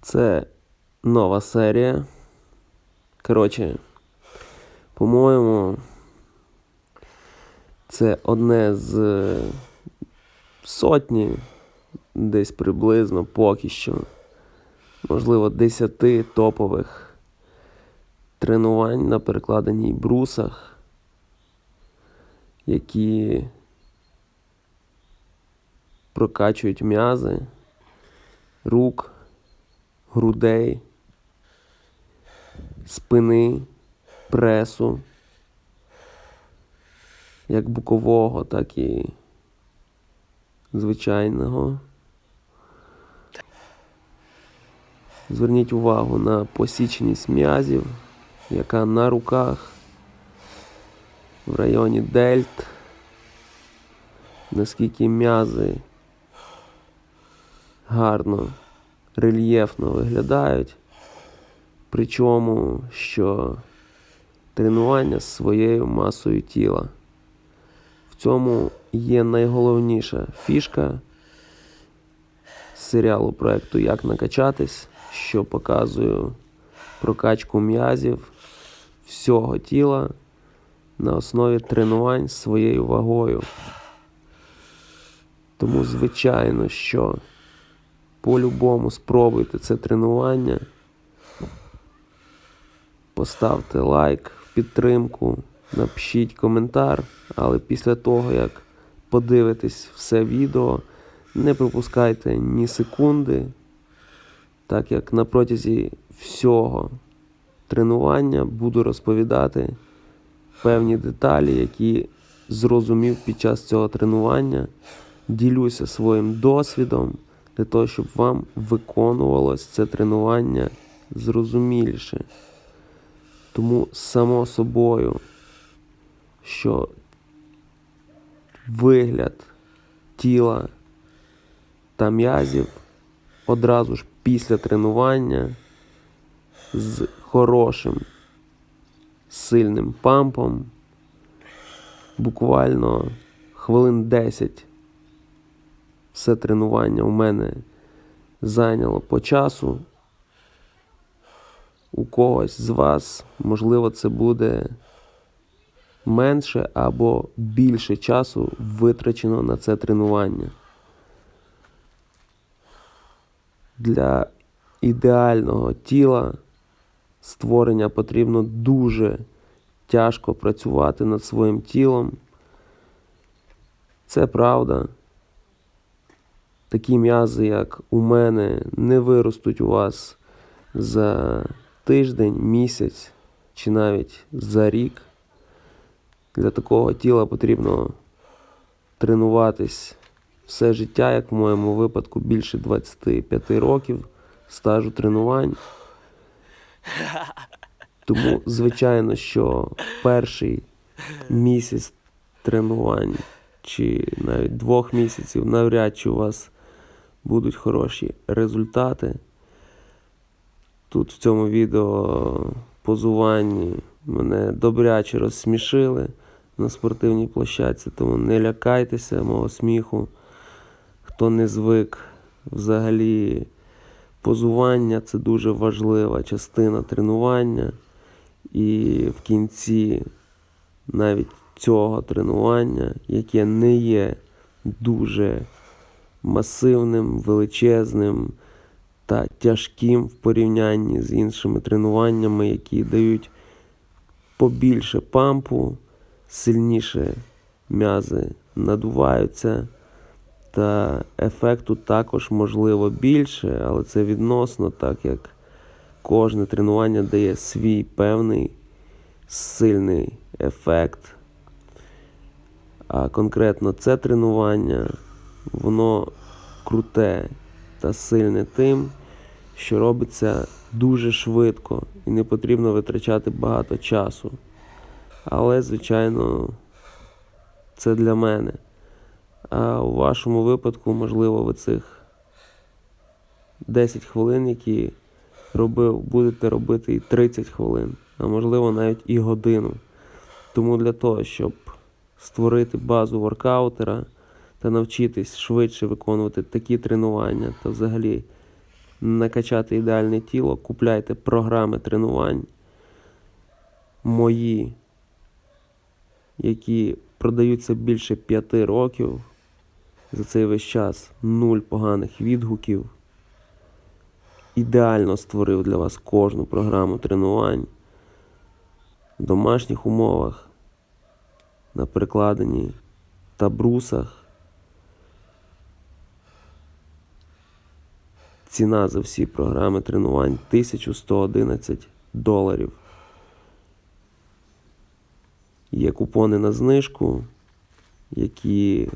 Це нова серія. Коротше, по-моєму, це одне з сотні, десь приблизно поки що, можливо, десяти топових тренувань на перекладеній брусах, які прокачують м'язи рук, грудей, спини, пресу, як бокового, так і звичайного. Зверніть увагу на посіченість м'язів, яка на руках в районі дельт, наскільки м'язи гарно, рельєфно виглядають. Причому, що тренування з своєю масою тіла. В цьому є найголовніша фішка серіалу проекту Як накачатись, що показую прокачку м'язів всього тіла на основі тренувань своєю вагою. Тому, звичайно, що по-любому спробуйте це тренування. Поставте лайк в підтримку, напишіть коментар, але після того, як подивитесь все відео, не пропускайте ні секунди, так як на протязі всього тренування буду розповідати певні деталі, які зрозумів під час цього тренування. Ділюся своїм досвідом для того, щоб вам виконувалось це тренування зрозуміліше. Тому само собою, що вигляд тіла та м'язів одразу ж після тренування з хорошим сильним пампом, буквально хвилин 10 все тренування у мене зайняло по часу. У когось з вас, можливо, це буде менше або більше часу витрачено на це тренування. Для ідеального тіла створення потрібно дуже тяжко працювати над своїм тілом. Це правда. Такі м'язи, як у мене, не виростуть у вас за тиждень, місяць чи навіть за рік. Для такого тіла потрібно тренуватись все життя, як в моєму випадку, більше 25 років стажу тренувань. Тому, звичайно, що перший місяць тренувань чи навіть двох місяців навряд чи у вас будуть хороші результати. Тут в цьому відео позуванні мене добряче розсмішили на спортивній площадці, тому не лякайтеся мого сміху. Хто не звик взагалі позування це дуже важлива частина тренування. І в кінці навіть цього тренування, яке не є дуже масивним, величезним та тяжким в порівнянні з іншими тренуваннями, які дають побільше пампу, сильніше м'язи надуваються. Та ефекту також можливо більше, але це відносно, так як кожне тренування дає свій певний сильний ефект. А конкретно це тренування, воно круте та сильне тим, що робиться дуже швидко і не потрібно витрачати багато часу. Але, звичайно, це для мене. А у вашому випадку, можливо, ви цих 10 хвилин, які робив, будете робити і 30 хвилин, а можливо навіть і годину. Тому для того, щоб створити базу воркаутера та навчитись швидше виконувати такі тренування та взагалі накачати ідеальне тіло, купляйте програми тренувань мої, які продаються більше п'яти років. За цей весь час нуль поганих відгуків. Ідеально створив для вас кожну програму тренувань в домашніх умовах, на перекладині та брусах. Ціна за всі програми тренувань 1111 доларів. Є купони на знижку, які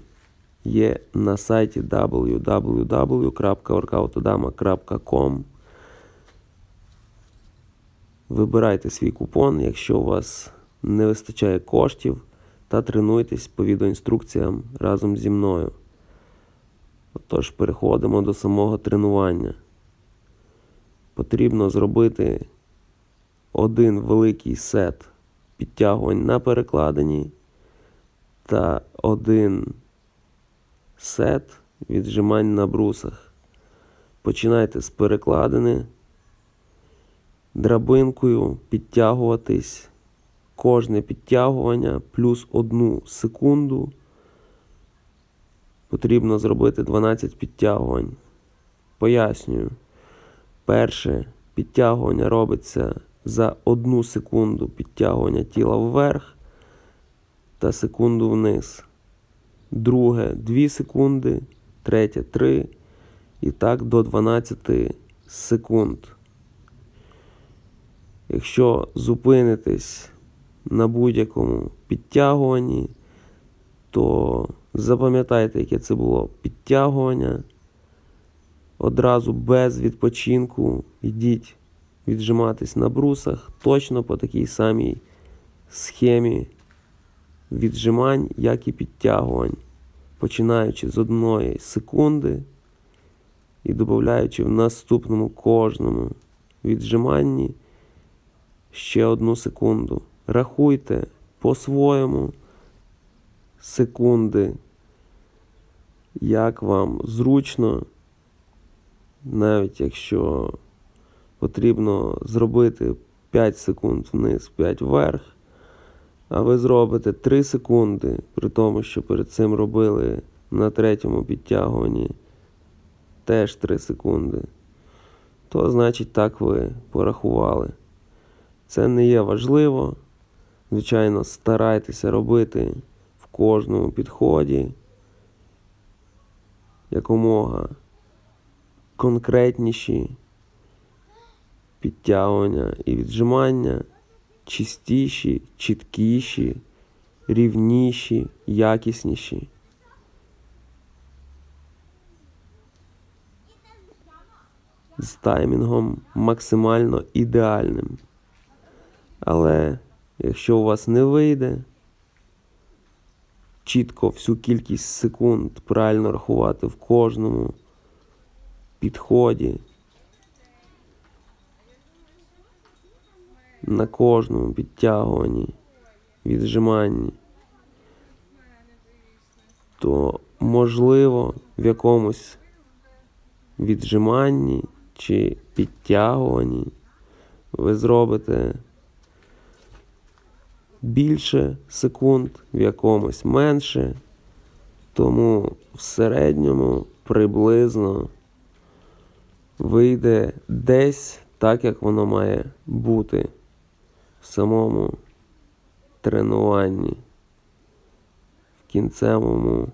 є на сайті www.workoutodama.com. Вибирайте свій купон, якщо у вас не вистачає коштів, та тренуйтесь по відеоінструкціям разом зі мною. Отож, переходимо до самого тренування. Потрібно зробити один великий сет підтягувань на перекладині та один сет віджимань на брусах. Починайте з перекладини, драбинкою підтягуватись. Кожне підтягування плюс одну секунду потрібно зробити 12 підтягувань. Пояснюю. Перше підтягування робиться за одну секунду підтягування тіла вверх та секунду вниз. Друге 2 секунди, третє 3 і так до 12 секунд. Якщо зупинитесь на будь-якому підтягуванні, то запам'ятайте, яке це було підтягування. Одразу без відпочинку йдіть віджиматись на брусах точно по такій самій схемі віджимань, як і підтягувань, починаючи з одної секунди і додаючи в наступному кожному віджиманні ще одну секунду. Рахуйте по-своєму секунди, як вам зручно, навіть якщо потрібно зробити 5 секунд вниз, 5 вверх, а ви зробите 3 секунди, при тому, що перед цим робили на третьому підтягуванні теж 3 секунди, то значить так ви порахували. Це не є важливо. Звичайно, старайтеся робити кожному підході якомога конкретніші підтягування і віджимання, чистіші, чіткіші, рівніші, якісніші. З таймінгом максимально ідеальним. Але якщо у вас не вийде чітко всю кількість секунд правильно рахувати в кожному підході, на кожному підтягуванні, віджиманні, то можливо в якомусь віджиманні чи підтягуванні ви зробите більше секунд, в якомусь менше. Тому в середньому приблизно вийде десь так, як воно має бути в самому тренуванні, в кінцевому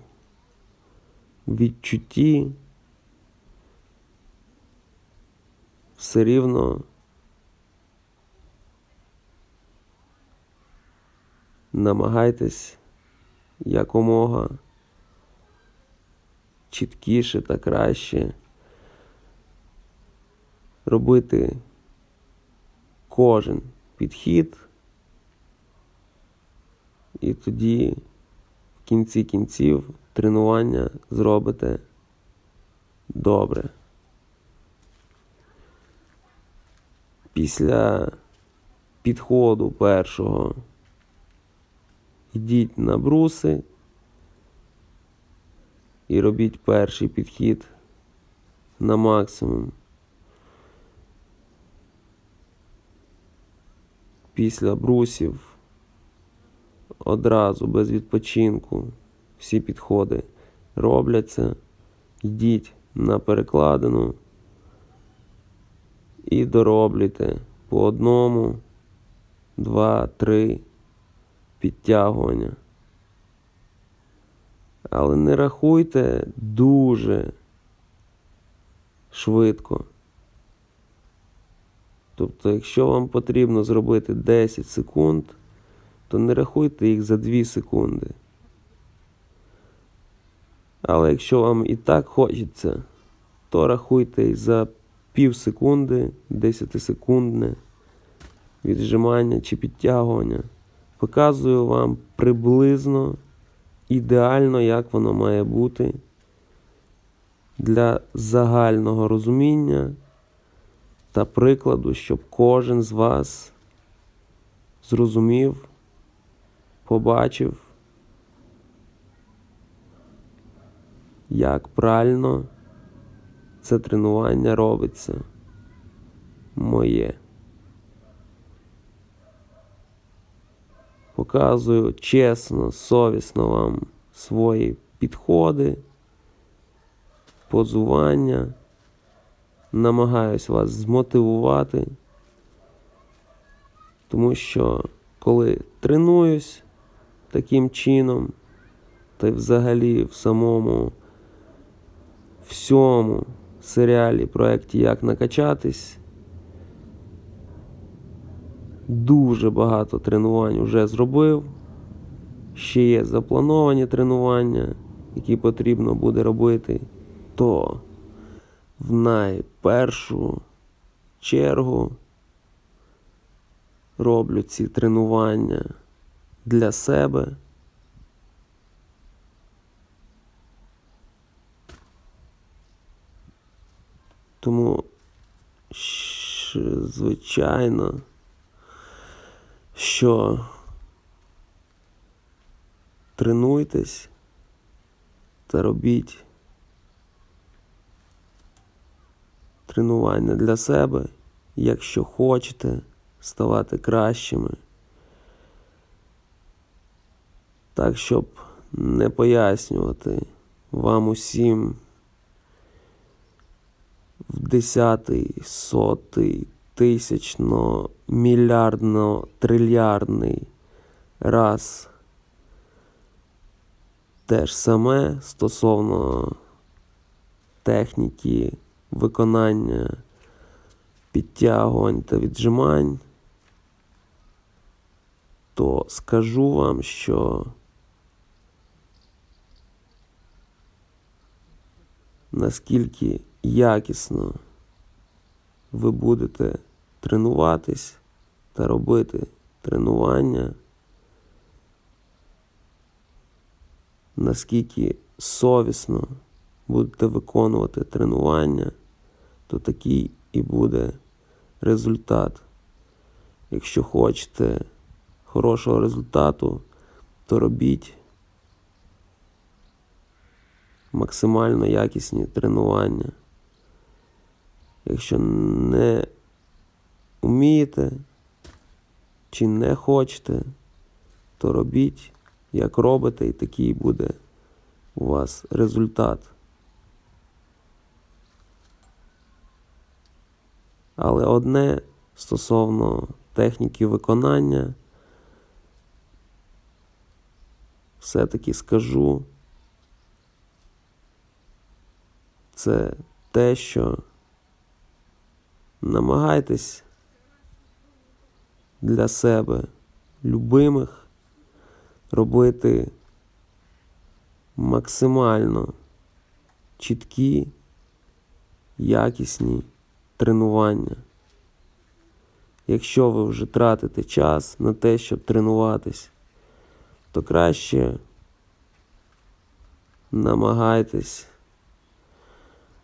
відчутті. Все рівно намагайтесь якомога чіткіше та краще робити кожен підхід, і тоді в кінці кінців тренування зробите добре. Після підходу першого Йдіть на бруси і робіть перший підхід на максимум. Після брусів одразу без відпочинку всі підходи робляться. Йдіть на перекладину і доробліте по одному, два, три підтягування. Але не рахуйте дуже швидко. Тобто, якщо вам потрібно зробити 10 секунд, то не рахуйте їх за 2 секунди. Але якщо вам і так хочеться, то рахуйте і за пів секунди, 10 секундне віджимання чи підтягування. Показую вам приблизно ідеально, як воно має бути для загального розуміння та прикладу, щоб кожен з вас зрозумів, побачив, як правильно це тренування робиться. Моє. Показую чесно, совісно вам свої підходи, позування. Намагаюсь вас змотивувати, тому що коли тренуюсь таким чином, та й взагалі в самому всьому серіалі проєкті Як накачатись, дуже багато тренувань вже зробив. Ще є заплановані тренування, які потрібно буде робити, то в найпершу чергу роблю ці тренування для себе. Тому, звичайно, що тренуйтесь та робіть тренування для себе, якщо хочете ставати кращими. Так, щоб не пояснювати вам усім в десятий, сотий, тисячно, мільярдно, трильярдний раз те ж саме стосовно техніки виконання підтягувань та віджимань, то скажу вам, що наскільки якісно ви будете тренуватись та робити тренування, наскільки совісно будете виконувати тренування, то такий і буде результат. Якщо хочете хорошого результату, то робіть максимально якісні тренування. Якщо не вмієте чи не хочете, то робіть, як робите, і такий буде у вас результат. Але одне стосовно техніки виконання, все-таки скажу, це те, що намагайтесь для себе любимих робити максимально чіткі, якісні тренування. Якщо ви вже тратите час на те, щоб тренуватись, то краще намагайтесь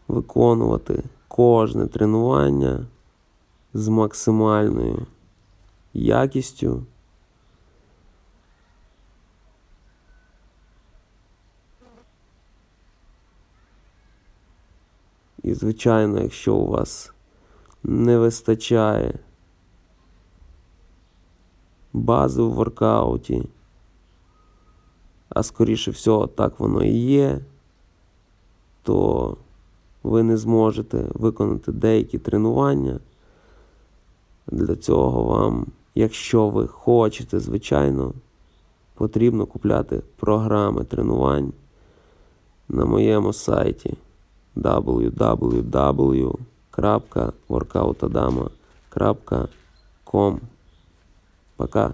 виконувати кожне тренування з максимальною якістю. І, звичайно, якщо у вас не вистачає бази в воркауті, а скоріше всього так воно і є, то ви не зможете виконати деякі тренування. Для цього вам, якщо ви хочете, звичайно, потрібно купляти програми тренувань на моєму сайті www.workoutadama.com. Пока.